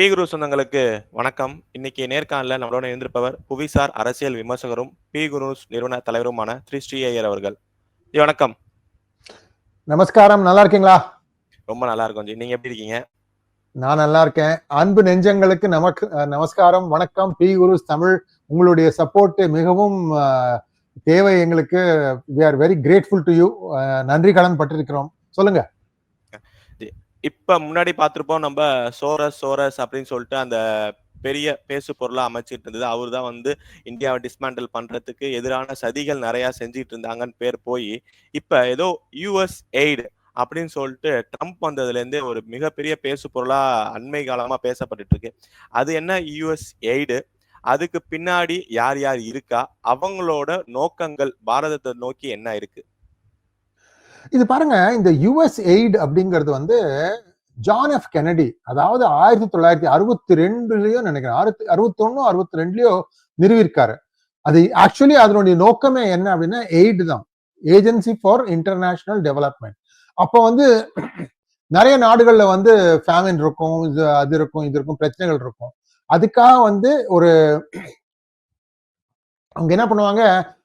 B குரு சொந்தங்களுக்கு வணக்கம். இன்னைக்கு நேர்காணல நம்மளோட இருந்திருப்பவர் புவிசார் அரசியல் விமர்சகரும் பி குரு நிறுவன தலைவருமான திரு. ஸ்ரீ ஐயர் அவர்கள். ஜி வணக்கம். நமஸ்காரம். நல்லா இருக்கீங்களா? ரொம்ப நல்லா இருக்கும் ஜி. நீங்க எப்படி இருக்கீங்க? நான் நல்லா இருக்கேன். அன்பு நெஞ்சங்களுக்கு நமக்கு நமஸ்காரம். வணக்கம். பி குருஸ் தமிழ் உங்களுடைய சப்போர்ட் மிகவும் தேவை எங்களுக்கு. We are very grateful to you நன்றி கடன் பட்டிருக்கிறோம். சொல்லுங்க. இப்ப முன்னாடி பார்த்துருப்போம் நம்ம சோரஸ் சோரஸ் அப்படின்னு சொல்லிட்டு அந்த பெரிய பேசு பொருளா அமைச்சிட்டு இருந்தது. அவர் தான் வந்து இந்தியாவை டிஸ்மேண்டில் பண்றதுக்கு எதிரான சதிகள் நிறைய செஞ்சுட்டு இருந்தாங்கன்னு பேர் போய் இப்ப ஏதோ யூஎஸ் எய்டு அப்படின்னு சொல்லிட்டு ட்ரம்ப் வந்ததுலேருந்து ஒரு மிகப்பெரிய பேசு பொருளா அண்மை காலமா பேசப்பட்டுட்டு இருக்கு. அது என்ன யூஎஸ் எய்டு அதுக்கு பின்னாடி யார் யார் இருக்கா? அவங்களோட நோக்கங்கள் பாரதத்தை நோக்கி என்ன இருக்கு? இது பாருங்க இந்த யுஎஸ் எய்ட் அப்படிங்கிறது வந்து ஜான் எஃப் கெனடி அதாவது ஆயிரத்தி தொள்ளாயிரத்தி அறுபத்தி ரெண்டுலயோ நினைக்கிறேன் அறுபத்தி அறுபத்தி ஒன்னு அறுபத்தி ரெண்டுலயோ நிறுவிருக்காரு அது ஆக்சுவலி அதனுடைய நோக்கமே என்ன அப்படின்னா எய்டு தான். ஏஜென்சி ஃபார் இன்டர்நேஷனல் டெவலப்மெண்ட் அப்போ வந்து நிறைய நாடுகள்ல வந்து ஃபேமின் இருக்கும் இது அது இருக்கும் இது இருக்கும் பிரச்சனைகள் இருக்கும். அதுக்காக வந்து ஒரு அவங்க என்ன பண்ணுவாங்க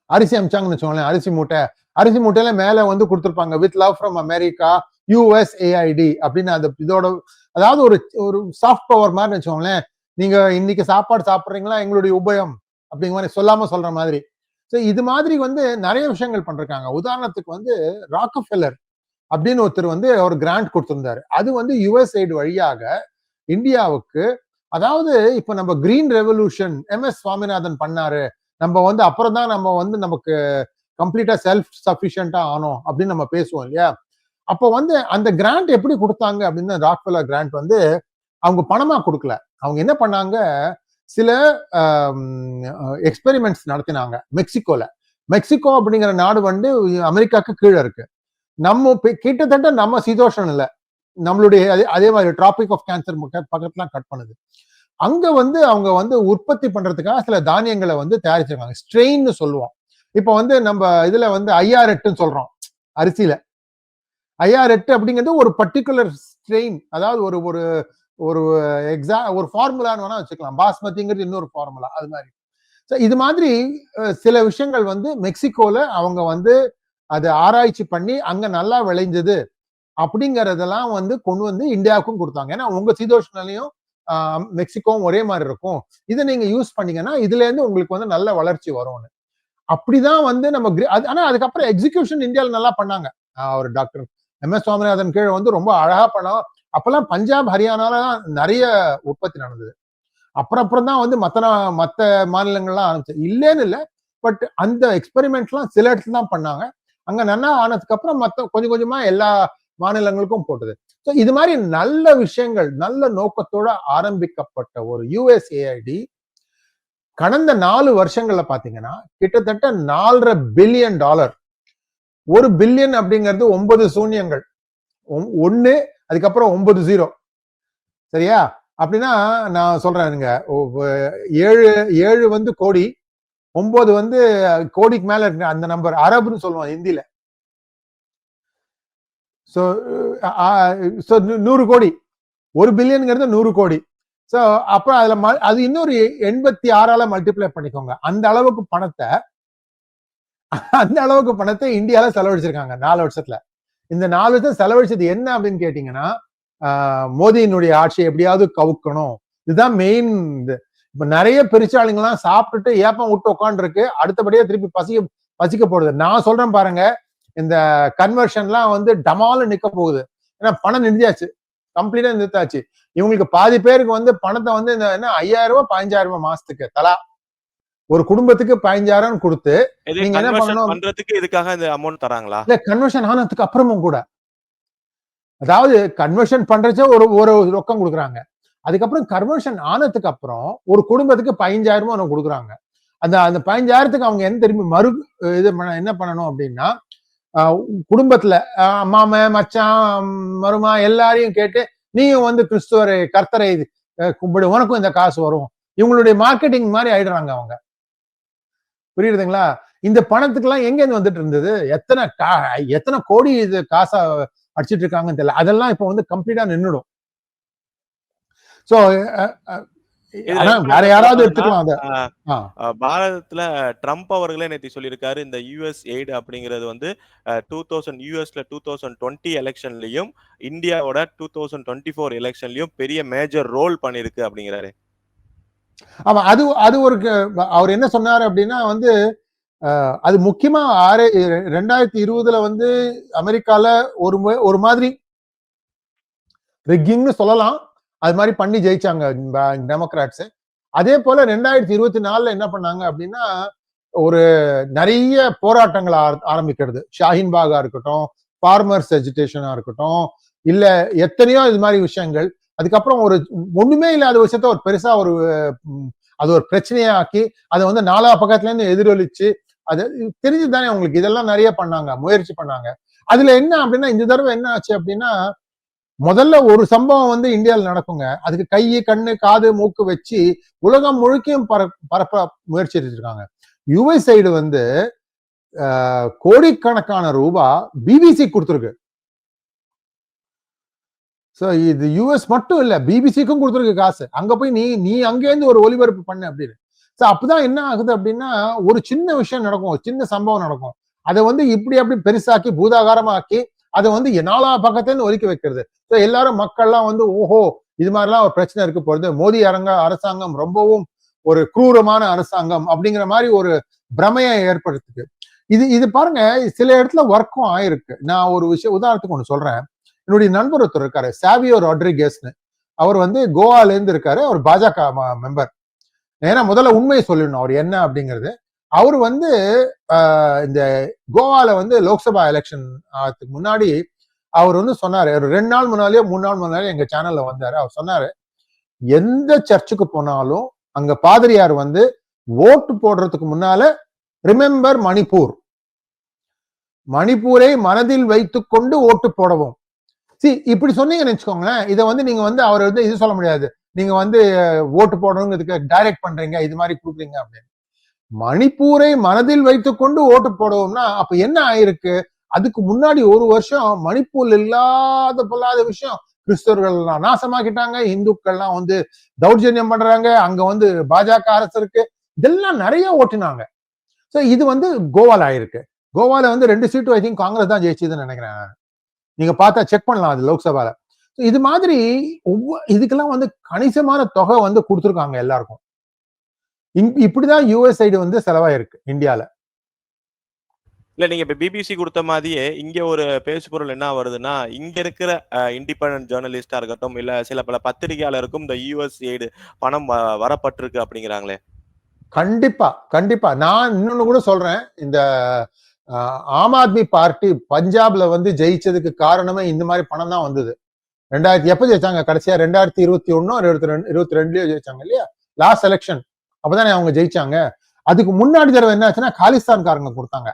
அரிசி அமிச்சாங்கன்னு வச்சுக்கோங்களேன் அரிசி மூட்டை. அரிசி மூட்டையில மேல வந்து கொடுத்துருப்பாங்க with love from America USAID அப்படின்னு அந்த இதோட அதாவது ஒரு ஒரு சாஃப்ட் பவர் மாதிரி வச்சுக்கோங்களேன் நீங்க இன்னைக்கு சாப்பாடு சாப்பிட்றீங்களா எங்களுடைய உபயம் அப்படிங்கிற மாதிரி சொல்லாம சொல்ற மாதிரி. ஸோ இது மாதிரி வந்து நிறைய விஷயங்கள் பண்ணிருக்காங்க. உதாரணத்துக்கு வந்து ராக்கஃபெல்லர் அப்படின்னு ஒருத்தர் வந்து அவர் கிராண்ட் கொடுத்திருந்தாரு. அது வந்து யுஎஸ்ஐடு வழியாக இந்தியாவுக்கு அதாவது இப்ப நம்ம green revolution M S Swaminathan பண்ணாரு. நம்ம வந்து அப்புறம் தான் நம்ம வந்து நமக்கு கம்ப்ளீட்டா செல்ஃப் சஃபிஷியண்டா ஆனோம் அப்படின்னு நம்ம பேசுவோம் இல்லையா? அப்போ வந்து அந்த கிராண்ட் எப்படி கொடுத்தாங்க அப்படின்னு ராக்வெல்லா கிராண்ட் வந்து அவங்க பணமா கொடுக்கல. அவங்க என்ன பண்ணாங்க? சில எக்ஸ்பெரிமெண்ட்ஸ் நடத்தினாங்க மெக்சிகோல. மெக்சிகோ அப்படிங்கிற நாடு வந்து அமெரிக்காவுக்கு கீழே இருக்கு. நம்ம கிட்டத்தட்ட நம்ம சீதோஷன் இல்லை. நம்மளுடைய அதே- அதே மாதிரி டிராபிக் ஆஃப் கேன்சர் பக்கத்துல கட் பண்ணுது. அங்க வந்து அவங்க வந்து உற்பத்தி பண்றதுக்காக சில தானியங்களை வந்து தயாரிச்சிருக்காங்க. ஸ்ட்ரெயின்னு சொல்லுவோம். இப்போ வந்து நம்ம இதுல வந்து ஐஆர் எட்டுன்னு சொல்றோம் அரிசியில. ஐஆர் எட்டு அப்படிங்கிறது ஒரு பர்டிகுலர் ஸ்ட்ரெயின் அதாவது ஒரு ஒரு ஒரு எக்ஸா ஒரு ஃபார்முலான்னு வேணா வச்சுக்கலாம். பாஸ்மதிங்கிறது இன்னொரு ஃபார்முலா அது மாதிரி. ஸோ இது மாதிரி சில விஷயங்கள் வந்து மெக்சிகோல அவங்க வந்து அதை ஆராய்ச்சி பண்ணி அங்க நல்லா விளைஞ்சது அப்படிங்கறதெல்லாம் வந்து கொண்டு வந்து இந்தியாவுக்கும் கொடுத்தாங்க. ஏன்னா உங்க சீதோஷ்ணலையும் மெக்சிகோவும் ஒரே மாதிரி இருக்கும். இதை நீங்க யூஸ் பண்ணீங்கன்னா இதுல இருந்து உங்களுக்கு வந்து நல்ல வளர்ச்சி வரும்னு. அப்படிதான் வந்து நம்ம அது- ஆனா அதுக்கப்புறம் எக்ஸிகியூஷன் இந்தியாவில் நல்லா பண்ணாங்க. ஒரு டாக்டர் எம் எஸ் சுவாமிநாதன் கீழே வந்து ரொம்ப அழகா பண்ணோம். அப்பெல்லாம் பஞ்சாப் ஹரியானால தான் நிறைய உற்பத்தி நடந்தது. அப்புறம் அப்புறம் தான் வந்து மத்த நா- மத்த மாநிலங்கள்லாம் ஆரம்பிச்சு இல்லைன்னு இல்லை. பட் அந்த எக்ஸ்பெரிமெண்ட்லாம் சில இடத்துல தான் பண்ணாங்க. அங்க நல்லா ஆனதுக்கு அப்புறம் மத்த கொஞ்சம் கொஞ்சமா எல்லா மாநிலங்களுக்கும் போட்டது. ஸோ இது மாதிரி நல்ல விஷயங்கள் நல்ல நோக்கத்தோட ஆரம்பிக்கப்பட்ட ஒரு யூஎஸ்ஏஐடி கடந்த நாலு வருஷங்கள்ல பாத்தீங்கன்னா கிட்டத்தட்ட நாலரை பில்லியன் டாலர். ஒரு பில்லியன் அப்படிங்கிறது ஒன்பது சூன்யங்கள். ஒ- அதுக்கப்புறம் ஒன்பது ஜீரோ. சரியா? அப்படின்னா நான் சொல்றேனுங்க. ஏழு ஏழு வந்து கோடி ஒன்பது வந்து கோடிக்கு மேல இருக்கு அந்த நம்பர் அரபுன்னு சொல்லுவோம் ஹிந்தில. ஸோ ஸோ uh, uh, நூறு கோடி. ஒரு பில்லியனுங்கிறது நூறு கோடி. ஸோ அப்புறம் அதுல ம- அது இன்னொரு எண்பத்தி ஆறால மல்டிப்ளை பண்ணிக்கோங்க. அந்த அளவுக்கு பணத்தை அந்த அளவுக்கு பணத்தை இந்தியாவில் செலவழிச்சிருக்காங்க நாலு வருஷத்துல. இந்த நாலு வருஷம் செலவழிச்சது என்ன அப்படின்னு கேட்டீங்கன்னா ஆஹ், ஆட்சியை எப்படியாவது கவுக்கணும். இதுதான் மெயின் இது. இப்போ நிறைய பெருச்சாளிங்கெல்லாம் சாப்பிட்டுட்டு ஏப்பம் விட்டு உட்காந்துருக்கு அடுத்தபடியே திருப்பி பசிக்க பசிக்க போடுது நான் சொல்றேன் பாருங்க இந்த கன்வர்ஷன்லாம் வந்து டமால நிக்க போகுது. ஏன்னா பணம் நிறுத்தியாச்சு. கம்ப்ளீட்டா நிறுத்தாச்சு. இவங்களுக்கு பாதி பேருக்கு வந்து பணத்தை வந்து இந்த என்ன ஐயாயிரம் ரூபாய் பதினஞ்சாயிரம் ரூபாய் மாசத்துக்கு தலா. ஒரு குடும்பத்துக்கு பதினஞ்சாயிரம் கொடுத்து நீங்க என்ன பண்ணணும்? இதுக்காக இந்த அமௌண்ட் தராங்களா? இல்ல கன்வர்ஷன் ஆனதுக்கு அப்புறமும் கூட. அதாவது கன்வர்ஷன் பண்றச்ச ஒரு ஒரு ரொக்கம் கொடுக்குறாங்க. அதுக்கப்புறம் கன்வர்ஷன் ஆனதுக்கு அப்புறம் ஒரு குடும்பத்துக்கு பதினஞ்சாயிரம் ரூபாய் கொடுக்குறாங்க. அந்த அந்த பதினஞ்சாயிரத்துக்கு அவங்க என்ன திரும்பி மறு இது பண்ண- என்ன பண்ணணும் அப்படின்னா குடும்பத்துல அம்மாம மச்சான் மருமா எல்லாரையும் கேட்டு நீயும் வந்து கிறிஸ்துவரை கர்த்தரை கும்பிடு உனக்கும் இந்த காசு வரும். இவங்களுடைய மார்க்கெட்டிங் மாதிரி ஆயிடுறாங்க அவங்க. புரியுதுங்களா? இந்த பணத்துக்கெல்லாம் எங்க இருந்து வந்துட்டு இருந்தது? எத்தனை கா- எத்தனை கோடி இது காசா அடிச்சிட்டு இருக்காங்கன்னு தெரியல. அதெல்லாம் இப்போ வந்து கம்ப்ளீட்டா நின்னுடும். சோ வேற யாராவது எடுத்துக்கலாம் பாரதத்துல ட்ரம்ப் அவர்களே நேற்று சொல்லியிருக்காரு இந்த யூஎஸ் எய்டு அப்படிங்கிறது வந்து டூ தௌசண்ட் யூஎஸ்ல டூ தௌசண்ட் டுவெண்ட்டி எலெக்ஷன்லயும் இந்தியாவோட டூ தௌசண்ட் டுவெண்ட்டி ஃபோர் எலெக்ஷன்லயும் பெரிய மேஜர் ரோல் பண்ணிருக்கு அப்படிங்கிறாரு. ஆமா அது அது ஒரு அவர் என்ன சொன்னாரு அப்படின்னா வந்து அது முக்கியமா ஆறு ரெண்டாயிரத்தி இருபதுல வந்து அமெரிக்கால ஒரு ஒரு மாதிரி ரிக்கிங்னு சொல்லலாம். அது மாதிரி பண்ணி ஜெயிச்சாங்க டெமோக்ராட்ஸ் அதே போல ரெண்டாயிரத்தி இருபத்தி நாலுல என்ன பண்ணாங்க அப்படின்னா ஒரு நிறைய போராட்டங்களை ஆர- ஆரம்பிக்கிறது. ஷாஹின் பாகா இருக்கட்டும் ஃபார்மர்ஸ் எஜுகேஷனா இருக்கட்டும் இல்ல எத்தனையோ இது மாதிரி விஷயங்கள். அதுக்கப்புறம் ஒரு ஒண்ணுமே இல்லாத விஷயத்த ஒரு பெருசா ஒரு அது ஒரு பிரச்சனையாக்கி அதை வந்து நாலா பக்கத்துல இருந்து எதிரொலிச்சு அது தெரிஞ்சு தானே உங்களுக்கு. இதெல்லாம் நிறைய பண்ணாங்க முயற்சி பண்ணாங்க. அதுல என்ன அப்படின்னா இந்த தடவை என்ன ஆச்சு அப்படின்னா முதல்ல ஒரு சம்பவம் வந்து இந்தியாவில் நடக்குங்க. அதுக்கு கை கண்ணு காது மூக்கு வச்சு உலகம் முழுக்கையும் பர பரப்ப முயற்சி இருக்காங்க. யுஎஸ் சைடு வந்து ஆஹ், கோடிக்கணக்கான ரூபா பிபிசி கொடுத்துருக்கு. சோ இது யுஎஸ் மட்டும் இல்ல பிபிசிக்கும் கொடுத்துருக்கு காசு. அங்க போய் நீ நீ அங்கேருந்து ஒரு ஒலிபரப்பு பண்ண அப்படின்னு. ஸோ அப்பதான் என்ன ஆகுது அப்படின்னா ஒரு சின்ன விஷயம் நடக்கும் ஒரு சின்ன சம்பவம் நடக்கும். அதை வந்து இப்படி அப்படி பெருசாக்கி பூதாகாரமாக்கி அதை வந்து நாலா பக்கத்துல ஒதுக்கி வைக்கிறது. ஸோ எல்லாரும் மக்கள்லாம் வந்து ஓஹோ இது மாதிரிலாம் ஒரு பிரச்சனை இருக்க போறது. மோடி அரங்க அரசாங்கம் ரொம்பவும் ஒரு குரூரமான அரசாங்கம் அப்படிங்கிற மாதிரி ஒரு பிரமையை ஏற்படுத்துது. இது இது பாருங்க சில இடத்துல ஒர்க்கும் ஆயிருக்கு. நான் ஒரு விஷயம் உதாரணத்துக்கு ஒன்று சொல்றேன். என்னுடைய நண்பர் ஒருத்தர் இருக்காரு சாவியோ ராட்ரிகேஸ்னு அவர் வந்து கோவால இருந்து இருக்காரு அவர் பாஜக மெம்பர். ஏன்னா முதல்ல உண்மையை சொல்லணும் அவர் என்ன அப்படிங்கிறது. அவர் வந்து ஆஹ், இந்த கோவால வந்து லோக்சபா எலெக்ஷன் ஆகிறதுக்கு முன்னாடி அவர் வந்து சொன்னாரு ஒரு ரெண்டு நாள் முன்னாலேயோ மூணு நாள் முன்னாலே எங்க சேனல்ல வந்தாரு. அவர் சொன்னாரு எந்த சர்ச்சுக்கு போனாலும் அங்க பாதிரியார் வந்து ஓட்டு போடுறதுக்கு முன்னால ரிமெம்பர் மணிப்பூர். மணிப்பூரை மனதில் வைத்துக்கொண்டு ஓட்டு போடவும். சி இப்படி சொன்னீங்கன்னு வச்சுக்கோங்களேன் இதை வந்து நீங்க வந்து அவர் வந்து இது சொல்ல முடியாது. நீங்க வந்து ஓட்டு போடணுங்கிறதுக்கு டைரக்ட் பண்றீங்க இது மாதிரி கொடுக்குறீங்க அப்படின்னு. மணிப்பூரை மனதில் வைத்துக்கொண்டு ஓட்டு போடுவோம்னா அப்ப என்ன ஆயிருக்கு? அதுக்கு முன்னாடி ஒரு வருஷம் மணிப்பூர்ல இல்லாத பொல்லாத விஷயம். கிறிஸ்தவர்கள் எல்லாம் நாசமாக்கிட்டாங்க. இந்துக்கள்லாம் வந்து தௌர்ஜன்யம் பண்றாங்க. அங்க வந்து பாஜக அரசு இருக்கு. இதெல்லாம் நிறைய ஓட்டினாங்க. ஸோ இது வந்து கோவால ஆயிருக்கு. கோவால வந்து ரெண்டு சீட்டும் ஐ திங்க் காங்கிரஸ் தான் ஜெயிச்சதுன்னு நினைக்கிறேன் நீங்க பார்த்தா செக் பண்ணலாம் அது லோக்சபால. இது மாதிரி ஒவ்வொரு இதுக்கெல்லாம் வந்து கணிசமான தொகை வந்து கொடுத்துருக்காங்க எல்லாருக்கும். இங்- இப்படிதான் யூஎஸ் சைடு வந்து செலவாயிருக்கு இந்தியால. இல்ல நீங்க இப்ப பிபிசி கொடுத்த மாதிரியே இங்க ஒரு பேசு பொருள் என்ன வருதுன்னா இங்க இருக்கிற இண்டிபெண்டன்ட் ஜேர்னலிஸ்டா இருக்கட்டும் இல்ல சில பல பத்திரிகையாளருக்கும் இந்த யூஎஸ் எய்டு பணம் வரப்பட்டிருக்கு அப்படிங்கிறாங்களே. கண்டிப்பா கண்டிப்பா. நான் இன்னொன்னு கூட சொல்றேன். இந்த ஆம் ஆத்மி பார்ட்டி பஞ்சாப்ல வந்து ஜெயிச்சதுக்கு காரணமே இந்த மாதிரி பணம் தான் வந்தது. ரெண்டாயிரத்தி எப்ப ஜெயிச்சாங்க? கடைசியா ரெண்டாயிரத்தி இருபத்தி ஒன்னோ இருபத்தி ரெண்டு இருபத்தி ரெண்டுலயோ ஜெயிச்சாங்க இல்லையா? லாஸ்ட் எலெக்ஷன் அப்பதானே அவங்க ஜெயிச்சாங்க. அதுக்கு முன்னாடி தடவை என்ன ஆச்சுன்னா காலிஸ்தான்காரங்க கொடுத்தாங்க.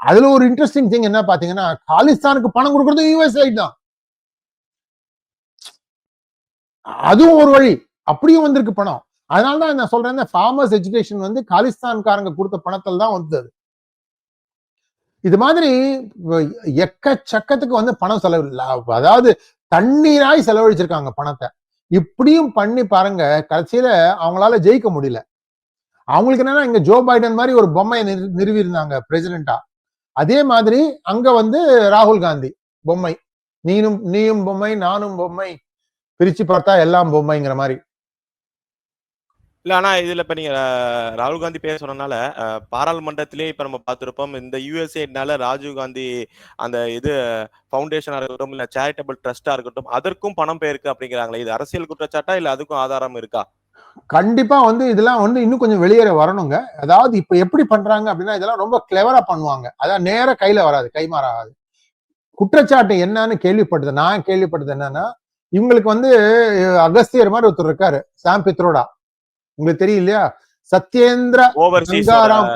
அதுல ஒரு இன்ட்ரெஸ்டிங் திங் என்ன பாத்தீங்கன்னா காலிஸ்தானுக்கு பணம் கொடுக்கறது யூஎஸ் தான். அதுவும் ஒரு வழி. அப்படியும் வந்திருக்கு பணம். அதனால தான் நான் சொல்றேன் இந்த ஃபார்மர்ஸ் எஜுகேஷன் வந்து காலிஸ்தான்காரங்க கொடுத்த பணத்தில் தான் வந்தது. இது மாதிரி எக்கச்சக்கத்துக்கு வந்து பணம் செலவு அதாவது தண்ணீராய் செலவழிச்சிருக்காங்க பணத்தை. இப்படியும் பண்ணி பாருங்க கடைசியில அவங்களால ஜெயிக்க முடியல. அவங்களுக்கு என்னன்னா இங்க ஜோ பைடன் மாதிரி ஒரு பொம்மையை நிறு- நிறுவி இருந்தாங்க பிரசிடென்டா அதே மாதிரி அங்க வந்து ராகுல் காந்தி பொம்மை. நீனும் நீயும் பொம்மை நானும் பொம்மை. பிரிச்சு பார்த்தா எல்லாம் பொம்மைங்கிற மாதிரி. இல்ல ஆனா இதுல இப்ப நீங்க ராகுல் காந்தி பேர் சொன்னனால பாராளுமன்றத்திலே இப்ப நம்ம பார்த்திருப்போம் இந்த யூஎஸ்ஏனால ராஜீவ் காந்தி அந்த இது பவுண்டேஷனா இருக்கட்டும் இல்ல சேரிட்டபிள் ட்ரஸ்டா இருக்கட்டும் அதற்கும் பணம் போயிருக்கு அப்படிங்கிறாங்களே இது அரசியல் குற்றச்சாட்டா இல்ல அதுக்கும் ஆதாரம் இருக்கா? கண்டிப்பா வந்து இதெல்லாம் வந்து இன்னும் கொஞ்சம் வெளியேற வரணுங்க. அதாவது இப்ப எப்படி பண்றாங்க அப்படின்னா இதெல்லாம் ரொம்ப கிளவரா பண்ணுவாங்க. அதான் நேர கையில வராது கைமாறாது குற்றச்சாட்டு என்னன்னு கேள்விப்பட்டது நான் கேள்விப்பட்டது என்னன்னா இவங்களுக்கு வந்து அகஸ்தியர் மாதிரி ஒருத்தர் இருக்காரு சாம் பித்ரோடா. உங்களுக்கு தெரியும் இல்லையா? சத்யேந்திர கங்காராம்.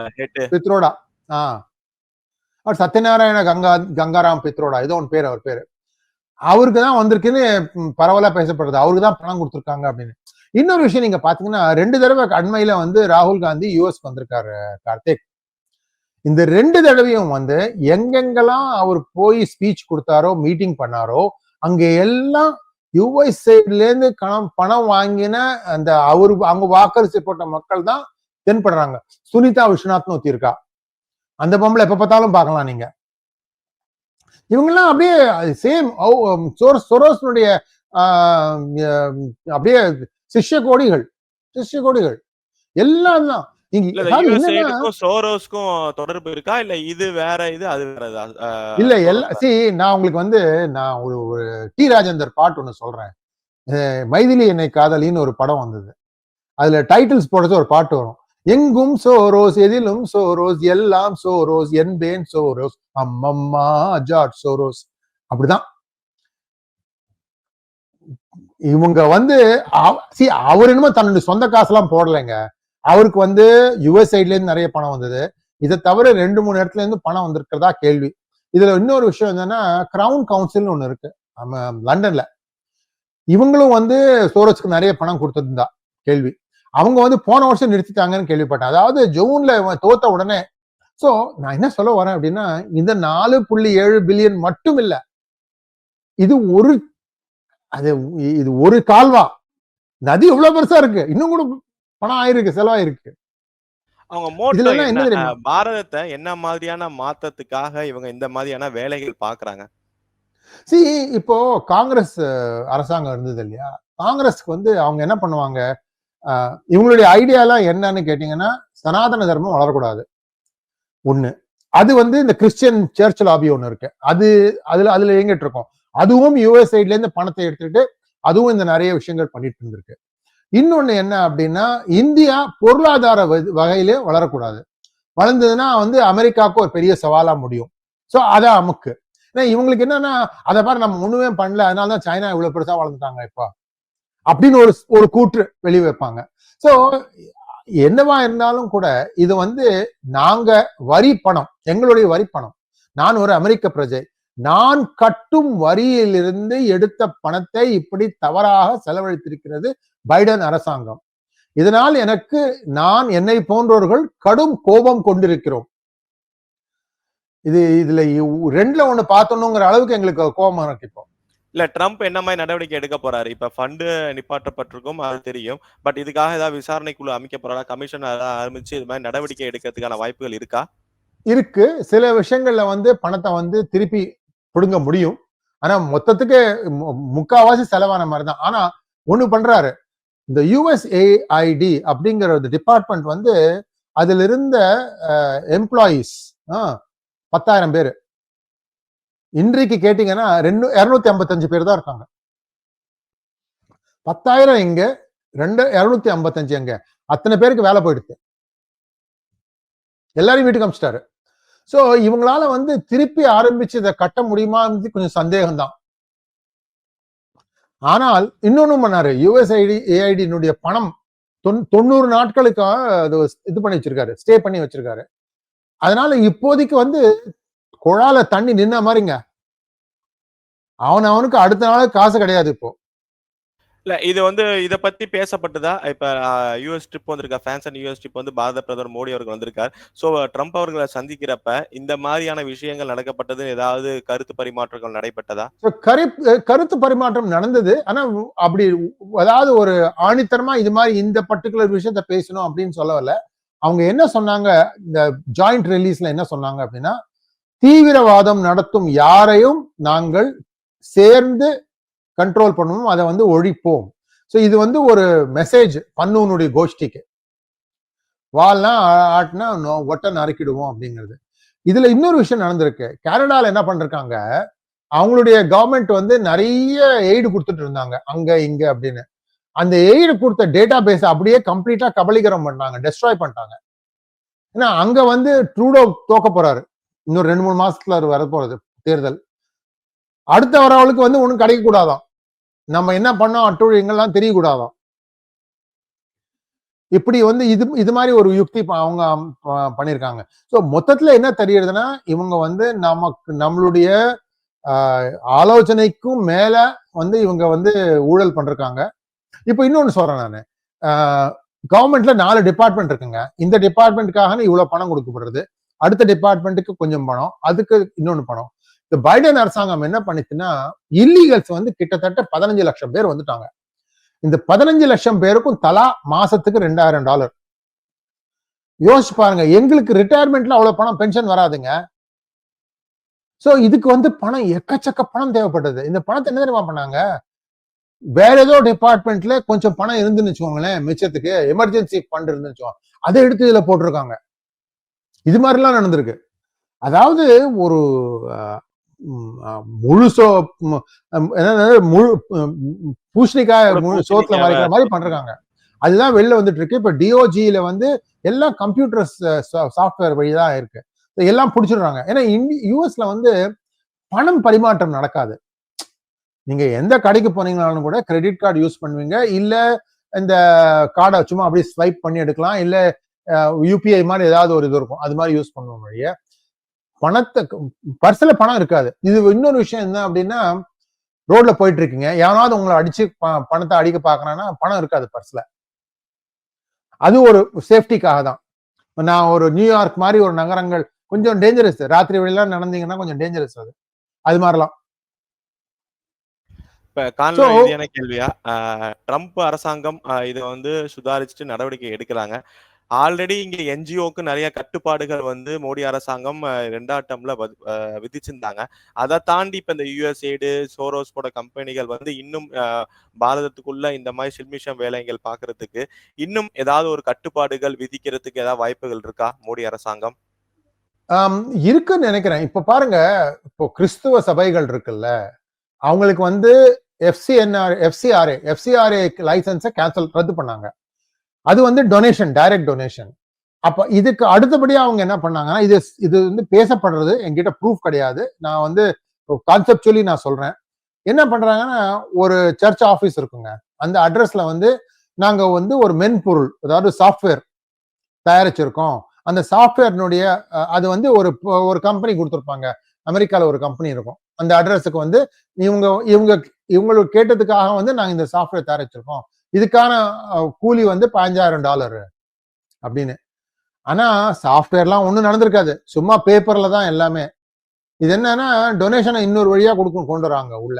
பித்ரோடா. ஆ. அவர் சத்யநாராயண கங்கா கங்காராம் பித்ரோடா ஏதோ ஒன்று பேர் அவர் பேரு. அவருக்கு தான் வந்திருக்குன்னு பரவலா பேசப்படுறது அவருக்கு தான் பணம் கொடுத்துருக்காங்க அப்படின்னு. இன்னொரு விஷயம் நீங்க பாத்தீங்கன்னா ரெண்டு தடவை அண்மையில வந்து ராகுல் காந்தி யூஎஸ்க்கு வந்திருக்காரு கார்த்திக். இந்த ரெண்டு தடவையும் வந்து எங்கெங்கெல்லாம் அவர் போய் ஸ்பீச் கொடுத்தாரோ மீட்டிங் பண்ணாரோ அங்க எல்லாம் யுஎஸ் சைட்ல இருந்து கணம் பணம் வாங்கின அந்த அவரு அவங்க வாக்கரிசி போட்ட மக்கள் தான் தென்படுறாங்க. சுனிதா விஸ்வநாத்னு ஒருத்தி இருக்கா. அந்த பொம்பளை எப்ப பார்த்தாலும் பார்க்கலாம் நீங்க. இவங்கெல்லாம் அப்படியே சேம் சொரோஸ்னுடைய ஆஹ், அப்படியே சிஷ்ய கோடிகள் சிஷ்ய கோடிகள் எல்லாம் தான் சோரோஸ்க்கும் தொடர்பு இருக்கா? இல்ல இது வேற இது அது வேற இல்ல எல்லா தொடர்பா? சி நான் உங்களுக்கு வந்து நான் ஒரு ஒரு டி ராஜேந்தர் பாட்டு ஒண்ணு சொல்றேன். மைதிலி என்னை காதலின்னு ஒரு படம் வந்தது. அதுல டைட்டில்ஸ் போடுறது ஒரு பாட்டு வரும். எங்கும் சோரோஸ் எதிலும் சோரோஸ் எல்லாம் சோரோஸ் என்பேன் சோரோஸ் அம்மம்மா ஜார்ஜ் சோரோஸ். அப்படிதான். இவங்க வந்து சி அவர் என்னமோ தன்னுடைய சொந்த காசுலாம் போடலைங்க. அவருக்கு வந்து யுஎஸ் சைட்லேருந்து நிறைய பணம் வந்தது. இதை தவிர ரெண்டு மூணு இடத்துல இருந்து பணம் வந்திருக்கிறதா கேள்வி. இதுல இன்னொரு விஷயம் என்னன்னா கிரவுன் கவுன்சில்னு ஒன்று இருக்கு. நம்ம லண்டன்ல. இவங்களும் வந்து சோரஸ்க்கு நிறைய பணம் கொடுத்துருந்தா கேள்வி. அவங்க வந்து போன வருஷம் நிறுத்திட்டாங்கன்னு கேள்விப்பட்டேன். அதாவது ஜூன்ல இவன் தோத்த உடனே ஸோ நான் என்ன சொல்ல வரேன் அப்படின்னா இந்த நாலு புள்ளி ஏழு பில்லியன் மட்டும் இல்லை. இது ஒரு அது இது ஒரு கால்வா? நதி இவ்வளவு பெருசா இருக்கு. இன்னும் கூட பணம் ஆயிருக்கு செலவாயிருக்கு. அவங்க மோட்டோ என்ன? பாரதத்தை என்ன மாதிரியான மாத்தத்துக்காக இவங்க இந்த மாதிரியான வேலைகள் பாக்குறாங்க? சி இப்போ காங்கிரஸ் அரசாங்கம் இருந்தது இல்லையா? காங்கிரஸ்க்கு வந்து அவங்க என்ன பண்ணுவாங்க? இவங்களுடைய ஐடியாலாம் என்னன்னு கேட்டீங்கன்னா சனாதன தர்மம் வளரக்கூடாது. ஒண்ணு. அது வந்து இந்த கிறிஸ்டியன் சர்ச் லாபி ஒண்ணு இருக்கு. அது அதுல அதுல இயங்கிட்டு இருக்கோம். அதுவும் யூஎஸ் சைட்ல இருந்து பணத்தை எடுத்துக்கிட்டு அதுவும் இந்த நிறைய விஷயங்கள் பண்ணிட்டு இருந்திருக்கு. இன்னொன்னு என்ன அப்படின்னா இந்தியா பொருளாதார வ- வகையிலே வளரக்கூடாது. வளர்ந்ததுன்னா வந்து அமெரிக்காவுக்கு ஒரு பெரிய சவாலா முடியும். ஸோ அதான் அமுக்கு. ஏன்னா இவங்களுக்கு என்னன்னா அதை பாரு நம்ம ஒண்ணுமே பண்ணல அதனால தான் சைனா இவ்வளவு பெருசா வளர்ந்துட்டாங்க இப்போ. அப்படின்னு ஒரு ஒரு கூற்று வெளி வைப்பாங்க. ஸோ என்னவா இருந்தாலும் கூட இது வந்து நாங்க வரி பணம் எங்களுடைய வரி பணம் நான் ஒரு அமெரிக்க பிரஜை. நான் கட்டும் வரியிலிருந்து எடுத்த பணத்தை இப்படி தவறாக செலவழித்திருக்கிறது பைடன் அரசாங்கம். இதனால் எனக்கு நான் என்னை போன்றவர்கள் கடும் கோபம் கொண்டிருக்கிறோம். இது இதுல ரெண்டுல ஒண்ணு பார்த்தோம்னுங்கிற அளவுக்கு எங்களுக்கு கோபம் இருக்கு இப்போ. இல்ல ட்ரம்ப் என்ன மாதிரி நடவடிக்கை எடுக்க போறாரு? இப்ப ஃபண்டு நிப்பாட்டப்பட்டிருக்கும் அது தெரியும். பட் இதுக்காக ஏதாவது விசாரணை குழு அமைக்க போறாரா கமிஷன் ஆரம்பிச்சு இது மாதிரி நடவடிக்கை எடுக்கிறதுக்கான வாய்ப்புகள் இருக்கா? இருக்கு. சில விஷயங்கள்ல வந்து பணத்தை வந்து திருப்பி பிடுங்க முடியும். ஆனா மொத்தத்துக்கு மு- முக்காவாசி செலவான மாதிரி தான் ஆனா ஒண்ணு பண்றாரு. இந்த யூஎஸ்ஏஐடி அப்படிங்கிற ஒரு டிபார்ட்மெண்ட் வந்து அதுல இருந்த எம்ப்ளாயீஸ் பத்தாயிரம் பேர். இன்றைக்கு கேட்டீங்கன்னா ரெண்டு இருநூத்தி ஐம்பத்தஞ்சு பேர் தான் இருக்காங்க. பத்தாயிரம் எங்க? ரெண்டு இருநூத்தி ஐம்பத்தஞ்சு எங்க? அத்தனை பேருக்கு வேலை போயிடுது. எல்லாரையும் வீட்டுக்கு அமிச்சிட்டாரு. சோ இவங்களால வந்து திருப்பி ஆரம்பிச்சு இதை கட்ட முடியுமா கொஞ்சம் சந்தேகம் தான் ஆனால் இன்னொன்னு பண்ணாரு. யுஎஸ்ஐடி ஏஐடியினுடைய பணம் தொன் தொண்ணூறு நாட்களுக்காக அது இது பண்ணி வச்சிருக்காரு. ஸ்டே பண்ணி வச்சிருக்காரு. அதனால இப்போதைக்கு வந்து குழால தண்ணி நின்ன மாதிரிங்க. அவன் அவனுக்கு அடுத்த நாள் காசு கிடையாது இப்போ. இல்ல இது வந்து இத பத்தி பேசப்பட்டதா? இப்ப யூஎஸ் ட்ரிப் வந்திருக்கா? ஃபேன்ஸ் அண்ட் யூஎஸ் ட்ரிப் வந்து பாரத பிரதமர் மோடி அவர்கள் வந்திருக்கார். சோ ட்ரம்ப் அவர்களை சந்திக்கிறப்ப இந்த மாதிரியான விஷயங்கள் நடக்கப்பட்டது ஏதாவது கருத்து பரிமாற்றங்கள் நடைபெற்றதா? கருத்து பரிமாற்றம் நடந்தது. ஆனா அப்படி அதாவது ஒரு ஆணித்தரமா இது மாதிரி இந்த பர்டிகுலர் விஷயத்த பேசணும் அப்படின்னு சொல்லல அவங்க என்ன சொன்னாங்க? இந்த ஜாயிண்ட் ரிலீஸ்ல என்ன சொன்னாங்க அப்படின்னா தீவிரவாதம் நடத்தும் யாரையும் நாங்கள் சேர்ந்து கண்ட்ரோல் பண்ணுவோம் அதை வந்து ஒழிப்போம். ஸோ இது வந்து ஒரு மெசேஜ் பன்னூனுடைய கோஷ்டிக்கு. வால்லாம் ஆட்டினா ஒட்டை ஒட்ட நறுக்கிடுவோம் அப்படிங்கிறது. இதுல இன்னொரு விஷயம் நடந்திருக்கு. கனடால என்ன பண்ணிருக்காங்க? அவங்களுடைய கவர்மெண்ட் வந்து நிறைய எய்டு கொடுத்துட்டு இருந்தாங்க. அங்க இங்க அப்படின்னு. அந்த எய்டு கொடுத்த டேட்டா பேஸ் அப்படியே கம்ப்ளீட்டா கபலீகரம் பண்ணாங்க டெஸ்ட்ராய் பண்ணிட்டாங்க. ஏன்னா அங்க வந்து ட்ரூடோ தோக்க போறாரு. இன்னொரு ரெண்டு மூணு மாசத்துல வர போறது தேர்தல். அடுத்த வரவளுக்கு வந்து ஒன்று கிடைக்கக்கூடாதாம் நம்ம என்ன பண்ணோம்? அட்டுழியங்கள்லாம் தெரியக்கூடாதான் இப்படி வந்து இது இது மாதிரி ஒரு யுக்தி ப- அவங்க பண்ணியிருக்காங்க ஸோ மொத்தத்துல என்ன தெரியுதுன்னா இவங்க வந்து நமக்கு நம்மளுடைய ஆலோசனைக்கும் மேல வந்து இவங்க வந்து ஊழல் பண்றாங்க இப்போ இன்னொன்னு சொல்றேன் நான். கவர்மெண்ட்ல நாலு டிபார்ட்மெண்ட் இருக்குங்க. இந்த டிபார்ட்மெண்ட்டுக்காக இவ்வளவு பணம் கொடுக்கப்படுறது. அடுத்த டிபார்ட்மெண்ட்டுக்கு கொஞ்சம் பணம். அதுக்கு இன்னொன்னு பணம். இந்த பைடன் அரசாங்கம் என்ன பண்ணுச்சுன்னா இல்லீகல்ஸ் வந்து கிட்டத்தட்ட பதினஞ்சு லட்சம் பேர் வந்துட்டாங்க. இந்த பதினஞ்சு லட்சம் பேருக்கும் தலா மாசத்துக்கு ரெண்டாயிரம் டாலர். யோசிச்சு பாருங்க எங்களுக்கு ரிட்டையர்மெண்ட்ல அவ்வளவு பணம் பென்ஷன் வராதுங்க. சோ இதுக்கு வந்து பணம் எக்கச்சக்க பணம் தேவைப்பட்டது. இந்த பணத்தை என்ன தெரியுமா பண்ணாங்க? வேற ஏதோ டிபார்ட்மெண்ட்ல கொஞ்சம் பணம் இருந்துன்னு வச்சுக்கோங்களேன் மிச்சத்துக்கு எமர்ஜென்சி ஃபண்ட் இருந்துன்னு அதை எடுத்து இதுல போட்டிருக்காங்க. இது மாதிரிலாம் நடந்திருக்கு. அதாவது ஒரு முழு சோ முழு பூசணிக்காய் ஒரு முழு சோத்துல மறைக்கிற மாதிரி பண்றாங்க. அதுதான் வெளில வந்துட்டு இருக்கு. இப்ப டிஓஜியில வந்து எல்லாம் கம்ப்யூட்டர் சாஃப்ட்வேர் வழிதான் இருக்கு. எல்லாம் பிடிச்சிடுறாங்க. ஏன்னா யூஎஸ்ல வந்து பணம் பரிமாற்றம் நடக்காது. நீங்க எந்த கடைக்கு போனீங்கனாலும் கூட கிரெடிட் கார்டு யூஸ் பண்ணுவீங்க. இல்ல இந்த கார்டை சும்மா அப்படியே ஸ்வைப் பண்ணி எடுக்கலாம். இல்ல யூபிஐ மாதிரி ஏதாவது ஒரு இது இருக்கும். அது மாதிரி யூஸ் பண்ணுவோம் வழிய. பணத்தை பர்ஸ்ல பணம் இருக்காது. இது இன்னொரு விஷயம் என்ன அப்படின்னா ரோட்ல போயிட்டு இருக்கீங்க எவனாவது உங்களை அடிச்சு பணத்தை அடிக்க பாக்குறான்னா பணம் இருக்காது பர்ஸ்ல. அது ஒரு சேஃப்டிக்காக தான். நான் ஒரு நியூயார்க் மாதிரி ஒரு நகரங்கள் கொஞ்சம் டேஞ்சரஸ் ராத்திரி வெளியெல்லாம் நடந்தீங்கன்னா கொஞ்சம் டேஞ்சரஸ் அது. அது மாதிரிலாம் கேள்வியா ட்ரம்ப் அரசாங்கம் இதை வந்து சுதாரிச்சுட்டு நடவடிக்கை எடுக்கிறாங்க. ஆல்ரெடி இங்க என்ஜிஓக்கு நிறைய கட்டுப்பாடுகள் வந்து மோடி அரசாங்கம் ரெண்டாட்டம்ல ரெண்டாம் டம்ல விதிச்சிருந்தாங்க. அதை தாண்டி இப்ப இந்த யூஎஸ்ஏடு சோரோஸ் போட கம்பெனிகள் வந்து இன்னும் பாரதத்துக்குள்ள இந்த மாதிரி சில்மிஷம் வேலைகள் பாக்குறதுக்கு இன்னும் ஏதாவது ஒரு கட்டுப்பாடுகள் விதிக்கிறதுக்கு ஏதாவது வாய்ப்புகள் இருக்கா மோடி அரசாங்கம்? இருக்குன்னு நினைக்கிறேன். இப்ப பாருங்க இப்போ கிறிஸ்துவ சபைகள் இருக்குல்ல அவங்களுக்கு வந்து எஃப்சிஎன்ஆர் எஃப்சிஆர்ஏ எஃப்சிஆர்ஏ லைசன்ஸை கேன்சல் ரத்து பண்ணாங்க. அது வந்து டொனேஷன் டைரக்ட் டொனேஷன் அப்ப இதுக்கு அடுத்தபடியா அவங்க என்ன பண்ணாங்கன்னா இது இது வந்து பேசப்படுறது என்கிட்ட ப்ரூஃப் கிடையாது. நான் வந்து கான்செப்டுவலி நான் சொல்றேன். என்ன பண்றாங்கன்னா ஒரு சர்ச் ஆஃபீஸ் இருக்குங்க. அந்த அட்ரஸ்ல வந்து நாங்க வந்து ஒரு மென்பொருள் அதாவது சாஃப்ட்வேர் தயாரிச்சிருக்கோம். அந்த சாஃப்ட்வேர்னுடைய அது வந்து ஒரு ஒரு கம்பெனி கொடுத்துருப்பாங்க. அமெரிக்காவில் ஒரு கம்பெனி இருக்கும். அந்த அட்ரஸுக்கு வந்து இவங்க இவங்க இவங்களுக்கு கேட்டதுக்காக வந்து நாங்கள் இந்த சாஃப்ட்வேர் தயாரிச்சிருக்கோம். இதுக்கான கூலி வந்து பதினஞ்சாயிரம் டாலர் அப்படின்னு. ஆனா சாஃப்ட்வேர்லாம் ஒண்ணும் நடந்திருக்காது. சும்மா பேப்பர்ல தான் எல்லாமே. இது என்னன்னா டொனேஷனை இன்னொரு வழியா கொடுக்கும் கொண்டு வராங்க உள்ள.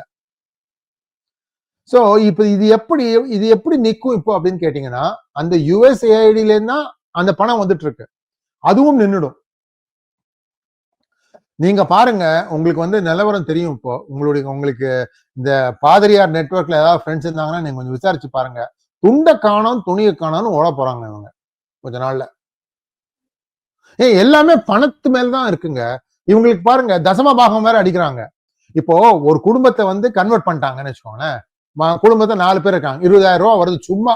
ஸோ இப்போ இது எப்படி இது எப்படி நிற்கும் இப்போ அப்படின்னு கேட்டீங்கன்னா அந்த யுஎஸ்ஏஐடில தான் அந்த பணம் வந்துட்டு இருக்கு. அதுவும் நின்றுடும் நீங்க பாருங்க உங்களுக்கு வந்து நிலவரம் தெரியும் இப்போ. உங்களுடைய உங்களுக்கு இந்த பாதிரியார் நெட்வொர்க்ல ஏதாவது ஃப்ரெண்ட்ஸ் இருந்தாங்கன்னா நீங்க கொஞ்சம் விசாரிச்சு பாருங்க. துண்டை காணோம் துணியை காணோம்னு ஓட போறாங்க இவங்க கொஞ்ச நாள்ல. ஏ எல்லாமே பணத்து மேல தான் இருக்குங்க. இவங்களுக்கு பாருங்க தசம பாகம் வேற அடிக்கிறாங்க. இப்போ ஒரு குடும்பத்தை வந்து கன்வெர்ட் பண்ணிட்டாங்கன்னு வச்சுக்கோங்களேன். குடும்பத்தை நாலு பேர் இருக்காங்க. இருபதாயிரம் ரூபா வருது சும்மா.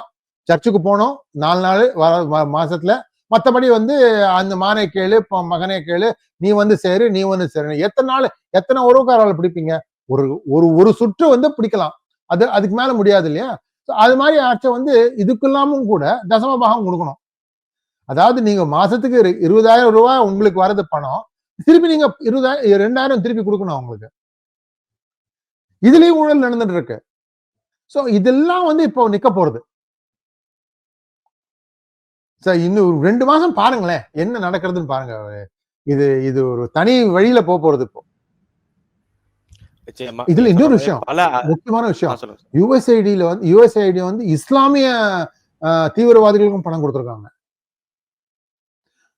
சர்ச்சுக்கு போனோம் நாலு நாள் வர மாசத்துல மத்தபடி வந்து அந்த மானை கேளு இப்போ மகனே கேளு நீ வந்து சேரு நீ வந்து சேரு எத்தனை நாள் எத்தனை உறவுக்காரர்களை பிடிப்பீங்க? ஒரு ஒரு ஒரு சுற்று வந்து பிடிக்கலாம். அது அதுக்கு மேல முடியாது இல்லையா? அது மாதிரி ஆட்சை வந்து இதுக்கெல்லாமும் கூட தசம பாகம் கொடுக்கணும். அதாவது நீங்க மாசத்துக்கு இரு- இருபதாயிரம் ரூபாய் உங்களுக்கு வரது பணம் திருப்பி நீங்க இருபதாயிரம் ரெண்டாயிரம் திருப்பி கொடுக்கணும் அவங்களுக்கு. இதுலயும் ஊழல் நடந்துட்டு இருக்கு. சோ இதெல்லாம் வந்து இப்போ நிக்க போறது. சார் இன்னும் ஒரு ரெண்டு மாசம் பாருங்களேன். என்ன நடக்கிறதுன்னு பாருங்க. இது இது ஒரு தனி வழியில போக போறது இப்போ. இதுல இன்னொரு விஷயம். முக்கியமான விஷயம். யுஎஸ்ஐடியில வந்து யுஎஸ்ஐடி வந்து இஸ்லாமிய தீவிரவாதிகளுக்கும் பணம் கொடுத்துருக்காங்க.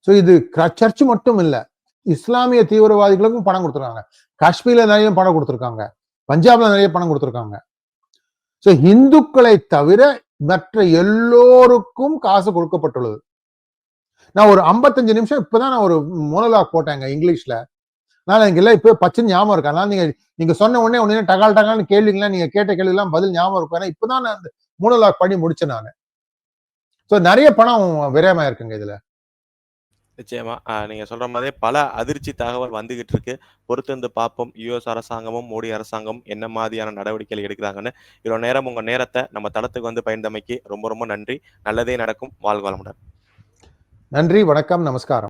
ஸோ இது சர்ச் மட்டும் இல்ல. இஸ்லாமிய தீவிரவாதிகளுக்கும் பணம் கொடுத்துருக்காங்க. காஷ்மீர்ல நிறைய பணம் கொடுத்துருக்காங்க. பஞ்சாப்ல நிறைய பணம் கொடுத்துருக்காங்க. ஸோ இந்துக்களை தவிர மற்ற எல்லோருக்கும் காசு கொடுக்கப்பட்டுள்ளது. நான் ஒரு 55 நிமிஷம் இப்பதான் நான் ஒரு மோனலாக் போட்டேங்க இங்கிலீஷ்ல. நான் எனக்கு இல்லை இப்போ பச்சை ஞாபகம் இருக்கா. அதனால நீங்க நீங்க சொன்ன உடனே உடனே டகால் டகால்னு கேள்விங்களாம் நீங்க கேட்ட கேள்விலாம் பதில் ஞாபகம் இருக்கும். ஏன்னா இப்பதான் நான் அந்த மூணலாக் பண்ணி முடிச்சேன் நான். ஸோ நிறைய பணம் விரயமா இருக்குங்க இதுல. நிச்சயமா. ஆஹ் நீங்க சொல்ற மாதிரி பல அதிர்ச்சி தகவல் வந்துகிட்டு இருக்கு. பொறுத்திருந்து பார்ப்போம். யுஎஸ் அரசாங்கமும் மோடி அரசாங்கம் என்ன மாதிரியான நடவடிக்கைகள் எடுக்கிறாங்கன்னு. இவ்வளவு நேரம் உங்க நேரத்தை நம்ம தளத்துக்கு வந்து பயந்தமைக்கு ரொம்ப ரொம்ப நன்றி. நல்லதே நடக்கும். வாழ்க வளமுடன். நன்றி வணக்கம் நமஸ்காரம்.